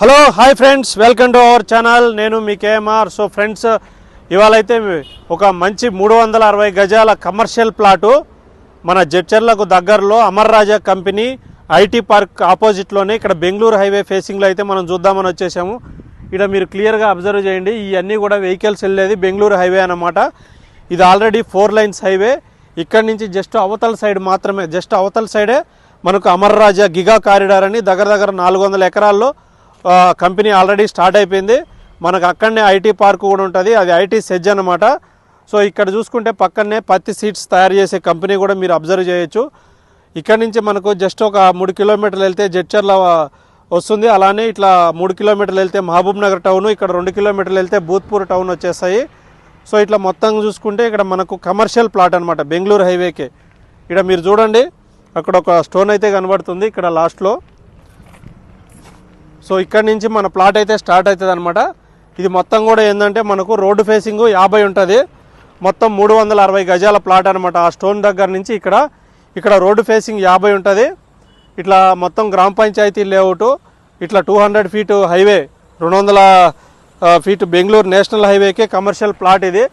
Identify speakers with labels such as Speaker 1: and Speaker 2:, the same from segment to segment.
Speaker 1: Hello hi friends welcome to our channel నేను మీ KMR so friends ఇవాళ అయితే ఒక మంచి మూడు వందల అరవై గజాల కమర్షియల్ ప్లాటు మన జడ్చర్లకు దగ్గరలో Amar Raja company IT park ఆపోజిట్లోనే ఇక్కడ బెంగళూరు హైవే ఫేసింగ్లో అయితే మనం చూద్దామని వచ్చేసాము. ఇక్కడ మీరు క్లియర్గా అబ్జర్వ్ చేయండి. ఇవన్నీ కూడా వెహికల్స్ వెళ్ళేది బెంగళూరు హైవే అన్నమాట. ఇది ఆల్రెడీ ఫోర్ లైన్స్ హైవే. ఇక్కడ నుంచి జస్ట్ అవతల సైడ్ మాత్రమే జస్ట్ అవతల సైడే మనకు అమర్ రాజా గిగా కారిడార్ అని దగ్గర దగ్గర నాలుగు వందల ఎకరాల్లో కంపెనీ ఆల్రెడీ స్టార్ట్ అయిపోయింది. మనకు అక్కడనే ఐటీ పార్క్ కూడా ఉంటుంది. అది ఐటీ సెజ్ అనమాట సో ఇక్కడ చూసుకుంటే పక్కనే పత్తి సీట్స్ తయారు చేసే కంపెనీ కూడా మీరు అబ్జర్వ్ చేయొచ్చు. ఇక్కడ నుంచి మనకు జస్ట్ ఒక మూడు కిలోమీటర్లు వెళ్తే జడ్చర్ల వస్తుంది. అలానే ఇట్లా మూడు కిలోమీటర్లు వెళ్తే మహబూబ్ నగర్ టౌన్ ఇక్కడ రెండు కిలోమీటర్లు వెళ్తే భూత్పూర్ టౌన్ వచ్చేస్తాయి. సో ఇట్లా మొత్తం చూసుకుంటే ఇక్కడ మనకు కమర్షియల్ ప్లాట్ అనమాట బెంగళూరు హైవేకే. ఇక్కడ మీరు చూడండి అక్కడ ఒక స్టోన్ అయితే కనబడుతుంది ఇక్కడ లాస్ట్లో. సో ఇక్కడ నుంచి మన ప్లాట్ అయితే స్టార్ట్ అవుతుంది అనమాట ఇది మొత్తం కూడా ఏంటంటే మనకు రోడ్డు ఫేసింగ్ యాభై ఉంటుంది. మొత్తం మూడు వందల అరవై గజాల ప్లాట్ అనమాట ఆ స్టోన్ దగ్గర నుంచి ఇక్కడ ఇక్కడ రోడ్డు ఫేసింగ్ యాభై ఉంటుంది. ఇట్లా మొత్తం గ్రామ పంచాయతీ లేఅవుట్ ఇట్లా టూ హండ్రెడ్ ఫీట్ హైవే రెండు వందల ఫీట్ బెంగళూరు నేషనల్ హైవేకే కమర్షియల్ ప్లాట్ ఇది.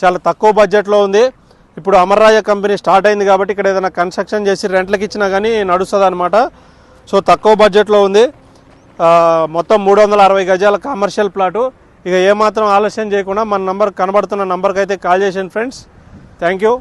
Speaker 1: చాలా తక్కువ బడ్జెట్లో ఉంది. ఇప్పుడు అమర్రాజ కంపెనీ స్టార్ట్ అయింది కాబట్టి ఇక్కడ ఏదైనా కన్స్ట్రక్షన్ చేసి రెంట్లకి ఇచ్చినా కానీ నడుస్తుంది అనమాట సో తక్కువ బడ్జెట్లో ఉంది. మొత్తం మూడు వందల అరవై గజాల కమర్షియల్ ప్లాటు ఇక ఏమాత్రం ఆలస్యం చేయకుండా మన నంబర్ కనబడుతున్న నంబర్కి అయితే కాల్ చేసాను ఫ్రెండ్స్ థ్యాంక్ యూ